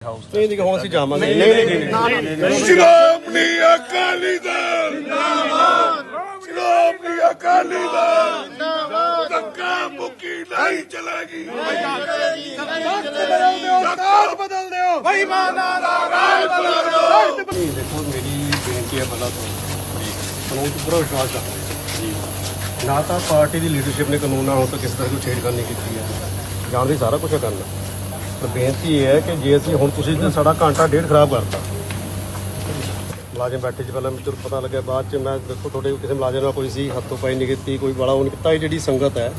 House ਨਹੀਂ ਨਹੀਂ ਹੁਣ ਅਸੀਂ ਜਾਵਾਂਗੇ। ਨਹੀਂ ਨਹੀਂ ਨਹੀਂ ਸ਼੍ਰੋਮਣੀ ਅਕਾਲੀ ਦਲ ਜਿੰਦਾਬਾਦ ਸ਼੍ਰੋਮਣੀ ਅਕਾਲੀ ਦਲ। ਜਿੰਦਾਬਾਦ ਧੱਕਾ ਮੁੱਕੀ ਨਹੀਂ ਚਲੇਗੀ। ਰਾਜ ਬਦਲ ਦਿਓ ਬੇਈਮਾਨਾਂ ਦਾ ਰਾਜ ਬਦਲ। ਦਿਓ ਦੇਖੋ ਮੇਰੀ ਬੇਨਤੀ ਹੈ ਪਹਿਲਾਂ ਤੋਂ ਕਾਨੂੰਨ 'ਚ ਪੂਰਾ ਵਿਸ਼ਵਾਸ ਰੱਖਦੇ ਜੀ ਨਾ ਤਾਂ ਪਾਰਟੀ ਦੀ ਲੀਡਰਸ਼ਿਪ ਨੇ ਕਾਨੂੰਨ ਨਾਲ ਤੱਕ ਕਿਸੇ ਤਰ੍ਹਾਂ ਕੋਈ ਛੇੜਖਾਨੀ ਕੀਤੀ ਹੈ। ਜਾਣਦੇ ਸਾਰਾ ਕੁਝ ਕਰਨਾ ਪਰ ਬੇਨਤੀ ਇਹ ਹੈ ਕਿ ਜੇ ਅਸੀਂ ਹੁਣ ਤੁਸੀਂ ਜੇ ਸਾਡਾ ਘੰਟਾ ਡੇਢ ਖਰਾਬ ਕਰਤਾ। ਮੁਲਾਜ਼ਮ ਬੈਠੇ ਸੀ ਪਹਿਲਾਂ ਮੈਨੂੰ ਪਤਾ ਲੱਗਿਆ ਬਾਅਦ ਚ ਮੈਂ ਦੇਖੋ ਤੁਹਾਡੇ ਕਿਸੇ ਮੁਲਾਜ਼ਮ ਨਾਲ ਕੋਈ ਸੀ ਹੱਥੋਂ ਪਾਈ ਨਹੀਂ ਕੀਤੀ ਕੋਈ ਬੜਾ ਉਹ ਨਹੀਂ ਕੀਤਾ। ਇਹ ਜਿਹੜੀ ਸੰਗਤ ਹੈ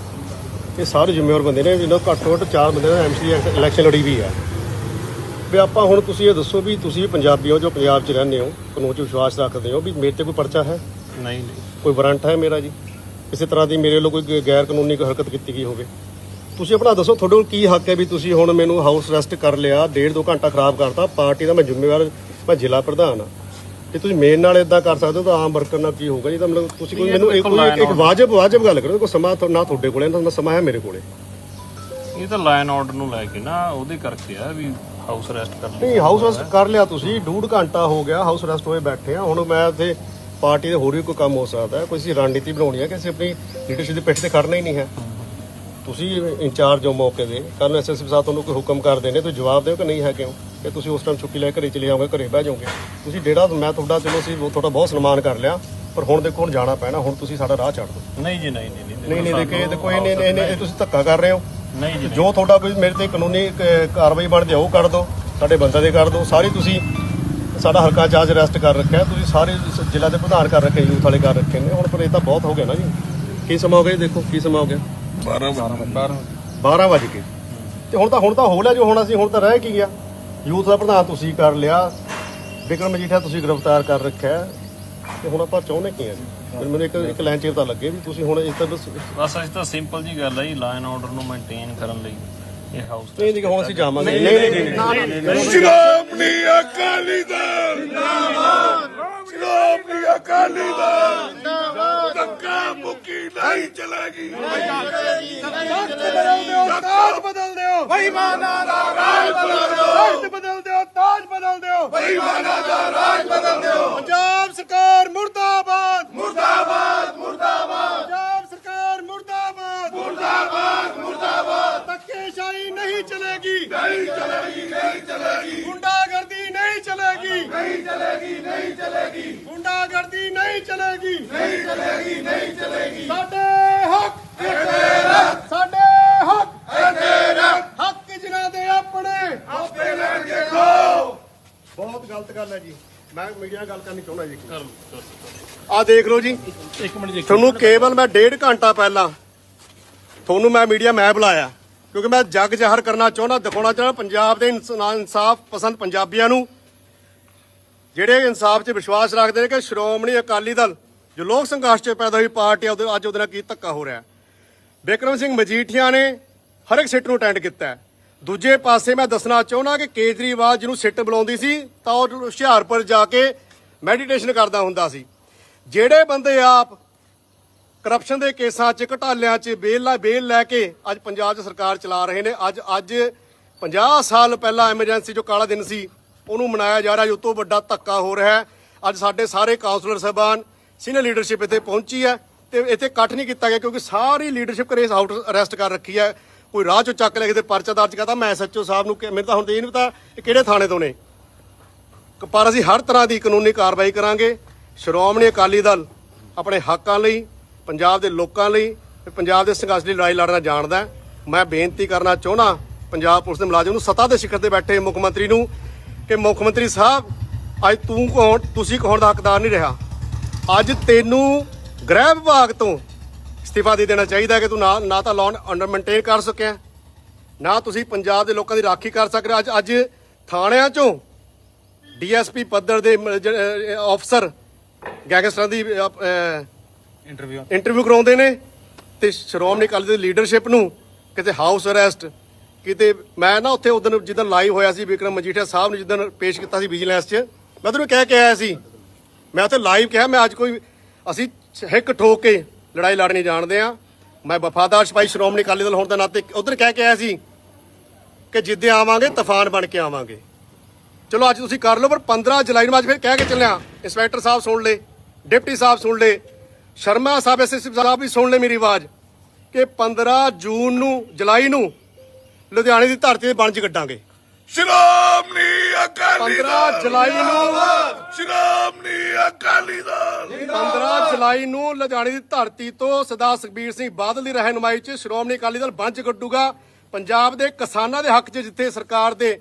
ਇਹ ਸਾਰੇ ਜ਼ਿੰਮੇਵਾਰ ਬੰਦੇ ਨੇ ਜਿਹਨਾਂ ਘੱਟੋ ਘੱਟ ਚਾਰ ਬੰਦੇ ਨੇ ਐਮਸੀ ਇਲੈਕਸ਼ਨ ਲੜੀ ਵੀ ਹੈ। ਵੀ ਆਪਾਂ ਹੁਣ ਤੁਸੀਂ ਇਹ ਦੱਸੋ ਵੀ ਤੁਸੀਂ ਪੰਜਾਬੀ ਹੋ ਜੋ ਪੰਜਾਬ 'ਚ ਰਹਿੰਦੇ ਹੋ ਕਾਨੂੰਨ 'ਚ ਵਿਸ਼ਵਾਸ ਰੱਖਦੇ ਹੋ ਵੀ ਮੇਰੇ ਤੇ ਕੋਈ ਪਰਚਾ ਹੈ? ਨਹੀਂ ਨਹੀਂ। ਕੋਈ ਵਾਰੰਟ ਹੈ ਮੇਰਾ ਜੀ? ਕਿਸੇ ਤਰ੍ਹਾਂ ਦੀ ਮੇਰੇ ਵੱਲੋਂ ਕੋਈ ਗੈਰ ਕਾਨੂੰਨੀ ਹਰਕਤ ਕੀਤੀ ਗਈ ਹੋਵੇ? ਤੁਸੀਂ ਆਪਣਾ ਦੱਸੋ ਤੁਹਾਡੇ ਕੋਲ ਕੀ ਹੱਕ ਹੈ ਵੀ ਤੁਸੀਂ ਹੁਣ ਮੈਨੂੰ ਹਾਊਸ ਅਰੈਸਟ ਕਰ ਲਿਆ ਡੇਢ ਦੋ ਘੰਟਾ ਖਰਾਬ ਕਰਤਾ ਪਾਰਟੀ ਦਾ ਮੈਂ ਜ਼ਿੰਮੇਵਾਰ ਮੈਂ ਜ਼ਿਲ੍ਹਾ ਪ੍ਰਧਾਨ ਆ ਜੇ ਤੁਸੀਂ ਮੇਰੇ ਨਾਲ ਇਦਾਂ ਕਰ ਸਕਦੇ ਹੋ ਤਾਂ ਆਮ ਵਰਕਰ ਨਾਲ ਕੀ ਹੋਊਗਾ ਜੀ? ਤਾਂ ਮਤਲਬ ਤੁਸੀਂ ਕੋਈ ਮੈਨੂੰ ਇੱਕ ਕੋਈ ਇੱਕ ਵਾਜਬ ਵਾਜਬ ਗੱਲ ਕਰੋ ਕੋਈ ਸਮਾਂ ਤਾਂ ਨਾ ਤੁਹਾਡੇ ਕੋਲੇ ਨਾ ਸਮਾਂ ਹੈ ਮੇਰੇ ਕੋਲੇ। ਇਹ ਤਾਂ ਲਾਈਨ ਆਰਡਰ ਨੂੰ ਲੈ ਕੇ ਨਾ ਉਹਦੇ ਕਰਕੇ ਆ ਵੀ ਹਾਊਸ ਅਰੈਸਟ ਕਰ ਲਈ ਨਹੀਂ ਹਾਊਸ ਅਰੈਸਟ ਕਰ ਲਿਆ ਤੁਸੀਂ ਡੂਢ ਘੰਟਾ ਹੋ ਗਿਆ ਹਾਊਸ ਅਰੈਸਟ ਹੋਏ ਬੈਠੇ ਆ। ਹੁਣ ਮੈਂ ਇੱਥੇ ਪਾਰਟੀ ਦੇ ਹੋਰ ਵੀ ਕੋਈ ਕੰਮ ਹੋ ਸਕਦਾ ਹੈ ਕੋਈ ਅਸੀਂ ਰਣਨੀਤੀ ਬਣਾਉਣੀ ਹੈ ਕਿ ਅਸੀਂ ਆਪਣੀ ਲੀਡਰਸ਼ਿਪ ਦੇ ਪਿੱਠ ਤੇ ਖੜਨਾ ਹੀ ਨਹੀਂ ਹੈ। ਤੁਸੀਂ ਇੰਚਾਰਜ ਹੋ ਮੌਕੇ ਦੇ ਕੱਲ ਐਸਐਸਪੀ ਸਾਹਿਬ ਤੁਹਾਨੂੰ ਕੋਈ ਹੁਕਮ ਕਰਦੇ ਨੇ ਤੁਸੀਂ ਜਵਾਬ ਦਿਓ ਕਿ ਨਹੀਂ ਹੈ ਕਿਉਂ? ਕਿ ਤੁਸੀਂ ਉਸ ਟਾਈਮ ਛੁੱਟੀ ਲੈ ਕੇ ਘਰੇ ਚਲੇ ਜਾਓਗੇ ਘਰੇ ਬਹਿ ਜਾਓਗੇ। ਤੁਸੀਂ ਡੇੜਾ ਮੈਂ ਤੁਹਾਡਾ ਚਲੋ ਸੀ ਤੁਹਾਡਾ ਬਹੁਤ ਸਨਮਾਨ ਕਰ ਲਿਆ ਪਰ ਹੁਣ ਦੇਖੋ ਹੁਣ ਜਾਣਾ ਪੈਣਾ ਹੁਣ ਤੁਸੀਂ ਸਾਡਾ ਰਾਹ ਛੱਡ ਦਿਓ। ਨਹੀਂ ਜੀ ਨਹੀਂ ਨਹੀਂ ਨਹੀਂ। ਨਹੀਂ ਦੇਖੇ ਦੇਖੋ ਇਹ ਨਹੀਂ ਨਹੀਂ ਨਹੀਂ, ਤੁਸੀਂ ਧੱਕਾ ਕਰ ਰਹੇ ਹੋ। ਨਹੀਂ ਜੀ ਜੋ ਤੁਹਾਡਾ ਕੋਈ ਮੇਰੇ ਤੇ ਕਾਨੂੰਨੀ ਕਾਰਵਾਈ ਬਣਦੀ ਉਹ ਕਰ ਦਿਓ ਸਾਡੇ ਬੰਦੇ ਦੇ ਕਰ ਦਿਓ। ਸਾਰੀ ਤੁਸੀਂ ਸਾਡਾ ਹਲਕਾ ਚਾਰਜ ਅਰੈਸਟ ਕਰ ਰੱਖਿਆ ਤੁਸੀਂ ਸਾਰੇ ਜ਼ਿਲ੍ਹਾ ਦੇ ਪ੍ਰਧਾਨ ਕਰ ਰੱਖੇ ਯੂਥ ਵਾਲੇ ਕਰ ਰੱਖੇ ਨੇ। ਹੁਣ ਪਰ ਇਹ ਤਾਂ ਬਹੁਤ ਹੋ ਗਿਆ ਨਾ ਜੀ। ਕੀ ਸਮਾਂ ਹੋ ਗਿਆ ਦੇਖੋ ਕੀ ਸਮਾਂ ਹੋ ਗਿਆ? 12 12 ਵਜੇ ਕੇ ਤੇ ਹੁਣ ਤਾਂ ਹੁਣ ਤਾਂ ਹੋ ਲਿਆ ਜੋ ਹੋਣਾ ਸੀ ਹੁਣ ਤਾਂ ਰਹਿ ਕੀ ਗਿਆ ਯੂਥ ਦਾ ਪ੍ਰਧਾਨ ਤੁਸੀਂ ਕਰ ਲਿਆ ਵਿਕਰਮ ਮਜੀਠਾ ਤੁਸੀਂ ਗ੍ਰਿਫਤਾਰ ਕਰ ਰੱਖਿਆ। ਤੇ ਹੁਣ ਆਪਾਂ ਚਾਹੁੰਦੇ ਕੀ ਆ ਜੀ ਮੈਨੂੰ ਇੱਕ ਇੱਕ ਲਾਈਨ ਚ ਤਾਂ ਲੱਗੇ ਵੀ ਤੁਸੀਂ ਹੁਣ ਇਸ ਤਾਂ ਬਸ ਬਸ ਅੱਜ ਤਾਂ ਸਿੰਪਲ ਜੀ ਗੱਲ ਹੈ ਜੀ ਲਾਈਨ ਆਰਡਰ ਨੂੰ ਮੇਨਟੇਨ ਕਰਨ ਲਈ ਇਹ ਹਾਊਸ ਨਹੀਂ ਨਹੀਂ ਹੁਣ ਅਸੀਂ ਜਾਵਾਂਗੇ ਨਹੀਂ ਨਹੀਂ ਨਹੀਂ ਸ਼੍ਰੋਮਣੀ ਅਕਾਲੀ ਦਲ ਜਿੰਦਾਬਾਦ ਸ਼੍ਰੋਮਣੀ ਅਕਾਲੀ ਦਲ ਜਿੰਦਾਬਾਦ ਧੱਕਾ ਮੁੱਕੀ ਨਹੀਂ ਚਲੇਗੀ ਤਾਜ ਬਦਲ ਦਿਓ ਬੇਈਮਾਨਾਂ ਦਾ ਰਾਜ ਬਦਲ ਦਿਓ ਰਾਜ ਬਦਲ ਦਿਓ ਤਾਜ ਬਦਲ ਦਿਓ ਬੇਈਮਾਨਾਂ ਦਾ ਰਾਜ ਬਦਲ ਦਿਓ ਪੰਜਾਬ ਸਰਕਾਰ ਮੁਰਦਾਬਾਦ ਮੁਰਦਾਬਾਦ ਮੁਰਦਾਬਾਦ ਪੰਜਾਬ ਸਰਕਾਰ ਮੁਰਦਾਬਾਦ ਮੁਰਦਾਬਾਦ ਮੁਰਦਾਬਾਦ ਧੱਕੇਸ਼ਾਹੀ ਨਹੀਂ ਚਲੇਗੀ ਨਹੀਂ ਚਲੇਗੀ ਨਹੀਂ ਚਲੇਗੀ ਗੁੰਡਾਗਰਦੀ ਨਹੀਂ ਚਲੇਗੀ ਨਹੀਂ ਚਲੇਗੀ ਨਹੀਂ ਚਲੇਗੀ ਗੁੰਡਾਗਰਦੀ ਨਹੀਂ ਚਲੇਗੀ ਨਹੀਂ ਚਲੇਗੀ ਨਹੀਂ ਚਲੇਗੀ। ਸਾਡੇ ਹੱਕ ਸਾਡੇ ਹੱਕ ਹੱਕ ਜਿਨ੍ਹਾਂ ਦੇ ਆਪਣੇ। ਆਪੇ ਲੈਣਗੇ ਖੋ ਬਹੁਤ ਗਲਤ ਗੱਲ ਹੈ ਜੀ। ਮੈਂ ਮੀਡੀਆ ਨਾਲ ਗੱਲ ਕਰਨੀ ਚਾਹੁੰਦਾ ਜੀ ਆ ਦੇਖ ਲਓ ਜੀ। ਇੱਕ ਮਿੰਟ ਜੀ ਤੁਹਾਨੂੰ ਕੇਵਲ ਮੈਂ ਡੇਢ ਘੰਟਾ ਪਹਿਲਾਂ ਤੁਹਾਨੂੰ ਮੈਂ ਮੀਡੀਆ ਮੈਂ ਬੁਲਾਇਆ। ਕਿਉਂਕਿ ਮੈਂ ਜੱਗ ਜ਼ਾਹਰ ਕਰਨਾ ਚਾਹੁੰਦਾ ਦਿਖਾਉਣਾ ਚਾਹੁੰਦਾ ਪੰਜਾਬ ਦੇ ਇਨਸਾਨ- ਇਨਸਾਫ ਪਸੰਦ ਪੰਜਾਬੀਆਂ ਨੂੰ। ਜਿਹੜੇ ਇਨਸਾਫ 'ਚ ਵਿਸ਼ਵਾਸ ਰੱਖਦੇ ਨੇ ਕਿ ਸ਼੍ਰੋਮਣੀ ਅਕਾਲੀ ਦਲ ਜੋ ਲੋਕ ਸੰਘਰਸ਼ 'ਚ ਪੈਦਾ ਹੋਈ ਪਾਰਟੀ ਆ, ਉਹਦੇ ਅੱਜ ਉਹਦੇ ਨਾਲ ਕੀ ਧੱਕਾ ਹੋ ਰਿਹਾ ਬਿਕਰਮ ਸਿੰਘ ਮਜੀਠੀਆ ਨੇ ਹਰ ਇੱਕ ਸਿੱਟ ਨੂੰ ਅਟੈਂਡ ਕੀਤਾ ਦੂਜੇ ਪਾਸੇ ਮੈਂ ਦੱਸਣਾ ਚਾਹੁੰਦਾ ਕਿ ਕੇਜਰੀਵਾਲ ਜਿਹਨੂੰ ਸਿੱਟ ਬੁਲਾਉਂਦੀ ਸੀ, ਤਾਂ ਉਹ ਹੁਸ਼ਿਆਰਪੁਰ ਜਾ ਕੇ ਮੈਡੀਟੇਸ਼ਨ ਕਰਦਾ ਹੁੰਦਾ ਸੀ। ਜਿਹੜੇ ਬੰਦੇ ਆਪ ਕਰਪਸ਼ਨ ਦੇ ਕੇਸਾਂ 'ਚ, ਘਟਾਲਿਆਂ 'ਚ ਬੇਲ ਲੈ ਬੇਲ ਲੈ ਕੇ ਅੱਜ ਪੰਜਾਬ 'ਚ ਸਰਕਾਰ ਚਲਾ ਰਹੇ ਨੇ, ਅੱਜ ਅੱਜ 50 ਸਾਲ ਪਹਿਲਾਂ ਐਮਰਜੈਂਸੀ ਜੋ ਕਾਲਾ ਦਿਨ ਸੀ, ਉਹਨੂੰ ਮਨਾਇਆ ਜਾ ਰਿਹਾ ਜੋ ਤੋਂ ਵੱਡਾ ਧੱਕਾ ਹੋ ਰਿਹਾ ਅੱਜ ਸਾਡੇ ਸਾਰੇ ਕਾਉਂਸਲਰ ਸਾਹਿਬਾਨ ਸੀਨੀਅਰ ਲੀਡਰਸ਼ਿਪ ਇੱਥੇ ਪਹੁੰਚੀ ਹੈ ਤੇ ਇੱਥੇ ਇਕੱਠ ਨਹੀਂ ਕੀਤਾ ਗਿਆ ਕਿਉਂਕਿ ਸਾਰੀ ਲੀਡਰਸ਼ਿਪ ਕਰੇ ਆਊਟ ਅਰੈਸਟ ਕਰ ਰੱਖੀ ਹੈ। ਕੋਈ ਰਾਹ ਚੋਂ ਚੱਕ ਲੈ ਕੇ ਤੇ ਪਰਚਾ ਦਰਜ ਕਰਤਾ। ਮੈਂ ਐਸਐਚਓ ਸਾਹਿਬ ਨੂੰ ਮੈਨੂੰ ਤਾਂ ਹੁਣ ਤੇ ਇਹ ਨਹੀਂ ਪਤਾ ਇਹ ਕਿਹੜੇ ਥਾਣੇ ਤੋਂ ਨੇ। ਪਰ ਅਸੀਂ ਹਰ ਤਰ੍ਹਾਂ ਦੀ ਕਾਨੂੰਨੀ ਕਾਰਵਾਈ ਕਰਾਂਗੇ। ਸ਼੍ਰੋਮਣੀ ਅਕਾਲੀ ਦਲ ਆਪਣੇ ਹੱਕਾਂ ਲਈ, ਪੰਜਾਬ ਦੇ ਲੋਕਾਂ ਲਈ ਤੇ ਪੰਜਾਬ ਦੇ ਸੰਘਰਸ਼ ਲਈ ਲੜਾਈ ਲੜਨਾ ਜਾਣਦਾ ਮੈਂ ਬੇਨਤੀ ਕਰਨਾ ਚਾਹੁੰਦਾ ਪੰਜਾਬ ਪੁਲਿਸ ਦੇ ਮੁਲਾਜ਼ਮ ਨੂੰ, ਸੱਤਾ ਦੇ ਸਿਖਰ ਤੇ ਬੈਠੇ ਮੁੱਖ ਮੰਤਰੀ ਨੂੰ ਕਿ ਮੁੱਖ ਮੰਤਰੀ ਸਾਹਿਬ, ਅੱਜ ਤੂੰ ਕੌਣ, ਤੁਸੀਂ ਕੌਣ ਦਾ ਹੱਕਦਾਰ ਨਹੀਂ ਰਿਹਾ? ਅੱਜ ਤੈਨੂੰ ਗ੍ਰਹਿ ਵਿਭਾਗ ਤੋਂ ਅਸਤੀਫਾ ਦੇ ਦੇਣਾ ਚਾਹੀਦਾ ਕਿ ਤੂੰ ਨਾ ਨਾ ਤਾਂ ਲਾਅ ਅੰਡਰ ਮੇਨਟੇਨ ਕਰ ਸਕਿਆ ਨਾ ਤੁਸੀਂ ਪੰਜਾਬ ਦੇ ਲੋਕਾਂ ਦੀ ਰਾਖੀ ਕਰ ਸਕ ਰਹੇ। ਅੱਜ ਅੱਜ ਥਾਣਿਆਂ ਚੋਂ ਡੀਐਸਪੀ ਪੱਧਰ ਦੇ ਅਫਸਰ ਗੈਂਗਸਟਰਾਂ ਦੀ ਇੰਟਰਵਿਊ ਇੰਟਰਵਿਊ ਕਰਾਉਂਦੇ ਨੇ ਤੇ ਸ਼੍ਰੋਮਣੀ ਅਕਾਲੀ ਦਲ ਦੀ ਲੀਡਰਸ਼ਿਪ ਨੂੰ ਕਿਤੇ ਹਾਊਸ ਅਰੈਸਟ ਕਿਤੇ ਮੈਂ ਨਾ ਉੱਥੇ ਉਦੋਂ ਜਿੱਦਣ ਲਾਈਵ ਹੋਇਆ ਸੀ ਵਿਕਰਮ ਮਜੀਠੀਆ ਸਾਹਿਬ ਨੇ ਜਿੱਦਣ ਪੇਸ਼ ਕੀਤਾ ਸੀ ਵਿਜੀਲੈਂਸ 'ਚ ਮੈਂ ਤੁਹਾਨੂੰ ਕਹਿ ਕੇ ਆਇਆ ਸੀ ਮੈਂ ਉੱਥੇ ਲਾਈਵ ਕਿਹਾ, ਮੈਂ ਅੱਜ ਕੋਈ ਅਸੀਂ ਹਿੱਕ ਠੋਕ ਕੇ ਲੜਾਈ ਲੜਨੀ ਜਾਣਦੇ ਆ ਮੈਂ ਵਫਾਦਾਰ ਸਿਪਾਹੀ ਸ਼੍ਰੋਮਣੀ ਅਕਾਲੀ ਦਲ ਹੋਣ ਦੇ ਨਾਤੇ ਉਧਰ ਕਹਿ ਕੇ ਆਇਆ ਸੀ ਕਿ ਜਿੱਦੇ ਆਵਾਂਗੇ, ਤੂਫਾਨ ਬਣ ਕੇ ਆਵਾਂਗੇ। ਚਲੋ, ਅੱਜ ਤੁਸੀਂ ਕਰ ਲਓ, ਪਰ 15 ਜੁਲਾਈ ਨੂੰ ਅੱਜ ਫਿਰ ਕਹਿ ਕੇ ਚੱਲਿਆ। ਇੰਸਪੈਕਟਰ ਸਾਹਿਬ ਸੁਣ ਲੇ ਡਿਪਟੀ ਸਾਹਿਬ ਸੁਣ ਲੇ ਸ਼ਰਮਾ ਸਾਹਿਬ ਐਸਐਸਪੀ ਸਾਹਿਬ ਵੀ ਸੁਣ ਲੈ ਮੇਰੀ ਆਵਾਜ਼ ਕਿ 15 ਜੂਨ ਨੂੰ, ਜੁਲਾਈ ਨੂੰ ਲੁਧਿਆਣੇ ਦੀ ਧਰਤੀ ਤੇ ਬਣਜ ਕੱਢਾਂਗੇ। ਸ਼੍ਰੋਮਣੀ ਅਕਾਲੀ 15 ਦਲ ਜੁਲਾਈ ਨੂੰ ਸ਼੍ਰੋਮਣੀ ਅਕਾਲੀ ਦਲ 15 ਜੁਲਾਈ ਨੂੰ ਲੁਧਿਆਣੇ ਦੀ ਧਰਤੀ ਤੋਂ ਸਰਦਾਰ ਸੁਖਬੀਰ ਸਿੰਘ ਬਾਦਲ ਦੀ ਰਹਿਨੁਮਾਈ 'ਚ ਸ਼੍ਰੋਮਣੀ ਅਕਾਲੀ ਦਲ ਬੰਚ ਕੱਢੂਗਾ। ਪੰਜਾਬ ਦੇ ਕਿਸਾਨਾਂ ਦੇ ਹੱਕ 'ਚ ਜਿੱਥੇ ਸਰਕਾਰ ਦੇ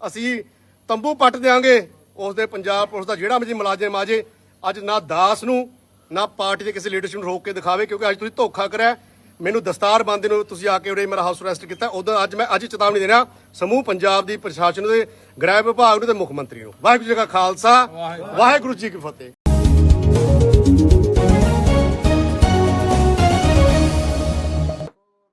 ਅਸੀਂ ਤੰਬੂ ਪੱਟ ਦੇਾਂਗੇ ਉਸ ਦੇ ਪੰਜਾਬ ਪੁਲਿਸ ਦਾ ਜਿਹੜਾ ਮਰਜ਼ੀ ਮੁਲਾਜ਼ਮ ਆ ਜੇ ਅੱਜ ਨਾ ਦਾਸ ਨੂੰ ਨਾ ਪਾਰਟੀ ਦੇ ਕਿਸੇ ਲੀਡਰਸ਼ਿਪ ਨੂੰ ਰੋਕ ਕੇ ਦਿਖਾਵੇ ਕਿਉਂਕਿ ਅੱਜ ਤੁਸੀਂ ਧੋਖਾ ਕਰਿਆ। ਮੈਨੂੰ ਦਸਤਾਰ ਬੰਦੇ ਨੂੰ ਤੁਸੀਂ ਆ ਕੇ ਉਰੇ ਮੇਰਾ ਹਾਊਸ ਅਰੈਸਟ ਕੀਤਾ। ਉਦੋਂ ਅੱਜ ਮੈਂ ਅੱਜ ਚੇਤਾਵਨੀ ਦੇ ਰਿਹਾ ਸਮੂਹ ਪੰਜਾਬ ਦੀ ਪ੍ਰਸ਼ਾਸਨ ਦੇ ਗ੍ਰਹਿ ਵਿਭਾਗ ਨੂੰ ਤੇ ਮੁੱਖ ਮੰਤਰੀ ਨੂੰ। ਵਾਹਿਗੁਰੂ ਜੀ ਕਾ ਖਾਲਸਾ ਵਾਹਿਗੁਰੂ ਜੀ ਕੀ ਫਤਿਹ।